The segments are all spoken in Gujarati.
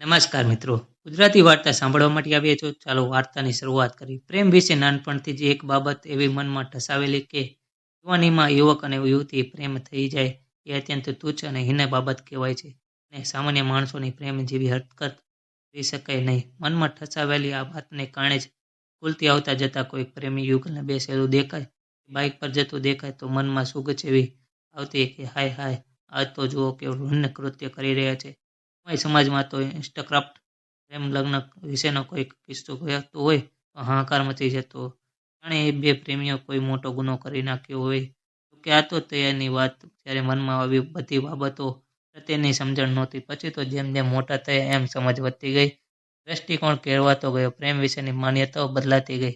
નમસ્કાર મિત્રો. ગુજરાતી વાર્તા સાંભળવા માટે આવ્યા છો. ચાલો વાર્તાની શરૂઆત કરી. પ્રેમ વિશે નાનપણથી જ એક બાબત એવી મનમાં ઠસાવેલી કે યુવાનીમાં યુવક અને યુવતી પ્રેમ થઈ જાય એ અત્યંત તુચ્છ અને હીન બાબત કહેવાય છે. અને સામાન્ય માણસોની પ્રેમ જેવી હરકત કરી શકાય નહીં. મનમાં ઠસાવેલી આ વાતને કારણે જ ખુલતી આવતા જતા કોઈ પ્રેમી યુગલને બેસેલું દેખાય. કે બાઇક પર જતું દેખાય તો મનમાં સુગ એવી આવતી કે, હાય હાય. આ તો જુઓ કેવું હૃણ કૃત્ય કરી રહ્યા છે. સમાજમાં તો ઇન્સ્ટાક્રાફ્ટ પ્રેમ લગ્ન વિશેનો કોઈ કિસ્સો કહેતો હોય તો હાહાકાર મચી જતો જાણે એ બે પ્રેમીઓ કોઈ મોટો ગુનો કરી નાખ્યો હોય. જોકે આ તો તૈયારની વાત જ્યારે મનમાં આવી બધી બાબતો પ્રત્યેની સમજણ નહોતી. પછી તો જેમ જેમ મોટા થયા એમ સમજ વધતી ગઈ. દ્રષ્ટિકોણ કેળવાતો ગયો. પ્રેમ વિશેની માન્યતાઓ બદલાતી ગઈ.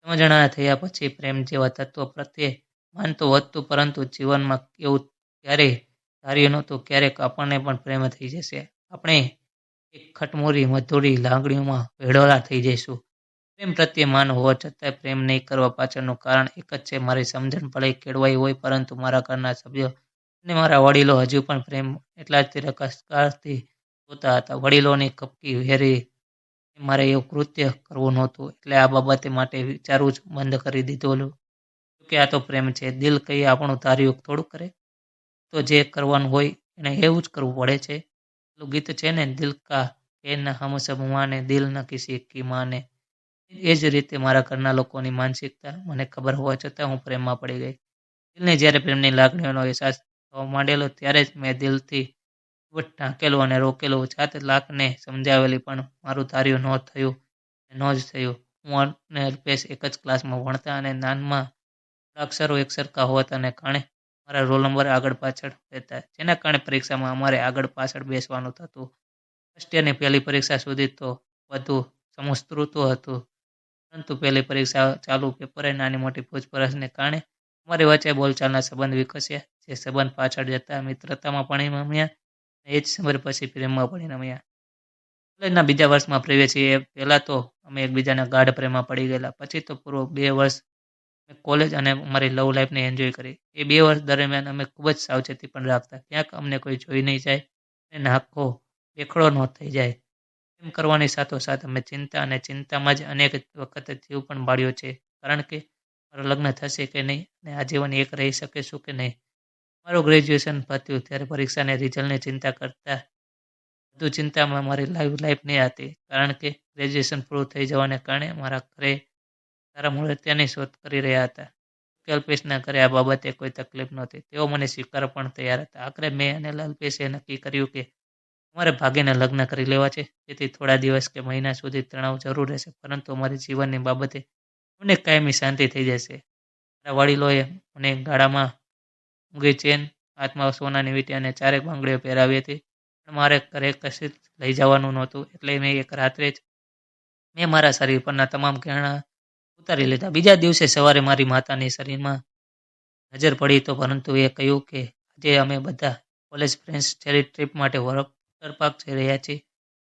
સમજણા થયા પછી પ્રેમ જેવા તત્વો પ્રત્યે માનતો વધતું પરંતુ જીવનમાં એવું ક્યારેય ધાર્યું નહોતું. ક્યારેક આપણને પણ પ્રેમ થઈ જશે. આપણે એક ખટમોરી, મધુરી લાગણીઓમાં ભેળોળા થઈ જઈશું. પ્રેમ પ્રત્યે માન હોવા છતાંય પ્રેમ નહીં કરવા પાછળનું કારણ એક જ છે. મારી સમજણ ભલે કેળવાઈ હોય, પરંતુ મારા ઘરના સભ્યો અને મારા વડીલો હજુ પણ પ્રેમ એટલા જ તિરસ્કારથી જોતા હતા. વડીલોની કપકી વેરી મારે એવું કૃત્ય કરવું નહોતું. એટલે આ બાબતે માટે વિચારવું જ બંધ કરી દીધેલું કે આ તો પ્રેમ છે. દિલ કહીએ આપણું ધાર્યું થોડું કરે. તો જે કરવાનું હોય એને એવું જ કરવું પડે છે. ગીત છે ને, દિલ કા કે ન હમ સબ માને, દિલ ન કિસી કી માને. એ જ રીતે મારા ઘરના લોકોની માનસિકતા, મને ખબર હોવા છતાં હું પ્રેમમાં પડી ગઈ. દિલને જ્યારે પ્રેમની લાગણીઓનો અહેસાસ થવા માંડેલો, ત્યારે જ મેં દિલથી વટ ઢાંકેલું અને રોકેલું, જાત લાખને સમજાવેલી પણ મારું ધાર્યું ન થયું ન જ થયું. હું અને અલ્પેશ એક જ ક્લાસમાં ભણતા અને નાનમાં અક્ષરો એકસરખા હોવાને કારણે મારા રોલ નંબર આગળ પાછળ રહેતા, જેના કારણે પરીક્ષામાં અમારે આગળ પાછળ બેસવાનું થતું. ફર્સ્ટ યરની પહેલી પરીક્ષા સુધી તો બધું સમસ્તૃતું હતું. પરંતુ પહેલી પરીક્ષા ચાલુ પેપરે નાની મોટી પૂછપરછને કારણે અમારી વચ્ચે બોલચાલના સંબંધ વિકસ્યા, જે સંબંધ પાછળ જતા મિત્રતામાં પરિણમ્યા એ જ સમય પછી પ્રેમમાં પરિણમ્યા કોલેજના બીજા વર્ષમાં પ્રવેશીએ પહેલાં તો અમે એકબીજાના ગાઢ પ્રેમમાં પડી ગયેલા, પછી તો પૂરો બે વર્ષ કોલેજ અને અમારી લવ લાઈફને એન્જોય કરી. એ બે વર્ષ દરમિયાન અમે ખૂબ જ સાવચેતી પણ રાખતા. ક્યાંક અમને કોઈ જોઈ નહીં જાય અને નાખો, બેખડો ન થઈ જાય. એમ કરવાની સાથોસાથ અમે ચિંતા અને ચિંતામાં જ અનેક વખત જીવ પણ બાળ્યો છે. કારણ કે મારું લગ્ન થશે કે નહીં અને આજીવન એક રહી શકીશું કે નહીં? મારું ગ્રેજ્યુએશન પત્યું ત્યારે પરીક્ષાને રિઝલ્ટની ચિંતા કરતા વધુ ચિંતામાં મારી લાઈવ નહીં હતી. કારણ કે ગ્રેજ્યુએશન પૂરું થઈ જવાને કારણે મારા ઘરે સારા મૂળત્યાની શોધ કરી રહ્યા હતા. લાલપેશના ઘરે આ બાબતે કોઈ તકલીફ નહોતી. તેઓ મને સ્વીકાર પણ તૈયાર હતા. આખરે મેં અને લાલપેશે નક્કી કર્યું કે અમારે ભાગીને લગ્ન કરી લેવા છે. તેથી થોડા દિવસ કે મહિના સુધી તણાવ જરૂર રહેશે. પરંતુ અમારી જીવનની બાબતે મને કાયમી શાંતિ થઈ જશે. મારા વડીલોએ મને ગાળામાં ઊંઘી ચેન, હાથમાં સોનાની વીંટી અને ચારેક બંગડીઓ પહેરાવી હતી. પણ મારે ઘરે કશે લઈ જવાનું નહોતું. એટલે મેં એક રાત્રે જ મેં મારા શરીર પરના તમામ ગહેણા ઉતારી લીધા. બીજા દિવસે સવારે મારી માતાની શરીરમાં નજર પડી તો પરંતુ એ કહ્યું કે, આજે અમે બધા કોલેજ ફ્રેન્ડ્સ છેલ્લી ટ્રીપ માટે વોટર પાર્ક જઈ રહ્યા છીએ.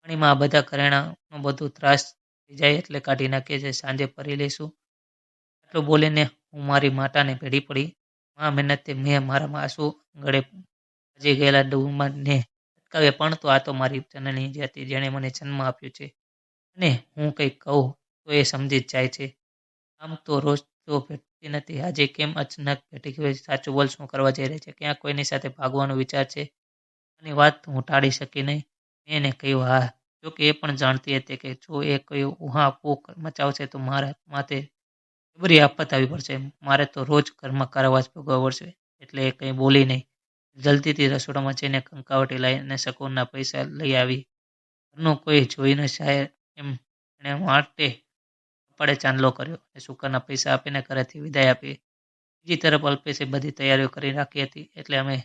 પાણીમાં આ બધા ઘરેણાંનો બધું ત્રાસ થઈ જાય એટલે કાઢી નાખીએ છીએ. સાંજે ફરી લઈશું. આટલું બોલીને હું મારી માતાને ભેડી પડી. મા મહેનતે મેં મારા આંસુ ગળે ભાજી ગયેલા ડૂબને અટકાવ્યા. પણ તો આ તો મારી જનની હતી જેણે મને જન્મ આપ્યો છે. અને હું કંઈક કહું તો એ સમજી જ જાય છે. આમ તો રોજ તો ભેટતી નથી. આજે કેમ અચાનક ભેટી ગઈ? સાચું બોલ, શું કરવા જઈ રહી છે? ક્યાં કોઈની સાથે ભાગવાનો વિચાર છે? અને વાત હું ટાળી શકી નહીં. મેં એને કહ્યું, હા. જોકે એ પણ જાણતી હતી કે જો એ કહ્યું, ઉહા પૂક મચાવશે તો મારા માથે જબરી આફત આવી પડશે. મારે તો રોજ ઘરમાં કારાવાસ ભોગવવા પડશે. એટલે એ કંઈ બોલી નહીં. જલ્દીથી રસોડામાં જઈને કંકાવટી લાવીને શકુનના પૈસા લઈ આવી. ઘરનું કોઈ જોઈ શાયર એમ એણે માટે કપાળે ચાંદલો કર્યો અને શુકરના પૈસા આપીને ઘરેથી વિદાય આપી. બીજી તરફ અલ્પેશે બધી તૈયારીઓ કરી રાખી હતી એટલે અમે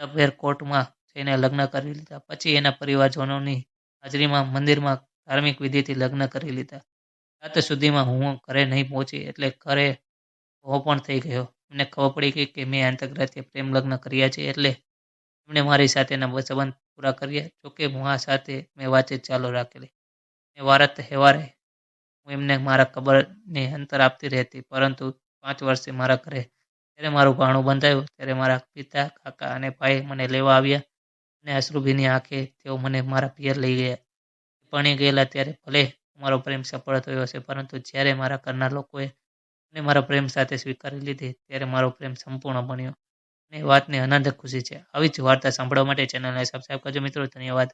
ડબેર કોર્ટમાં જઈને લગ્ન કરી લીધા. પછી એના પરિવારજનોની હાજરીમાં મંદિરમાં ધાર્મિક વિધિથી લગ્ન કરી લીધા. રાત સુધીમાં હું ઘરે નહીં પહોંચી એટલે ઘરે હો પણ થઈ ગયો. એમને ખબર પડી ગઈ કે મેં આંતરરાત્રે પ્રેમ લગ્ન કર્યા છે એટલે એમણે મારી સાથેના સંબંધ પૂરા કર્યા. જોકે હું આ સાથે મેં વાતચીત ચાલુ રાખેલી. મેં વારા તહેવારે હું એમને મારા કબરને અંતર આપતી રહેતી, પરંતુ પાંચ વર્ષે મારા ઘરે જ્યારે મારું ભાણું બંધાયું, ત્યારે મારા પિતા, કાકા અને ભાઈ મને લેવા આવ્યા અને અશ્રુભીની આંખે તેઓ મને મારા પિયર લઈ ગયા. ભણી ગયેલા ત્યારે ભલે મારો પ્રેમ સફળ થયો હશે, પરંતુ જ્યારે મારા ઘરના લોકોએ મને મારા પ્રેમ સાથે સ્વીકારી લીધી, ત્યારે મારો પ્રેમ સંપૂર્ણ બન્યો અને વાતની અનંત ખુશી છે. આવી જ વાર્તા સાંભળવા માટે ચેનલને સબસ્ક્રાઈબ કરજો મિત્રો. ધન્યવાદ.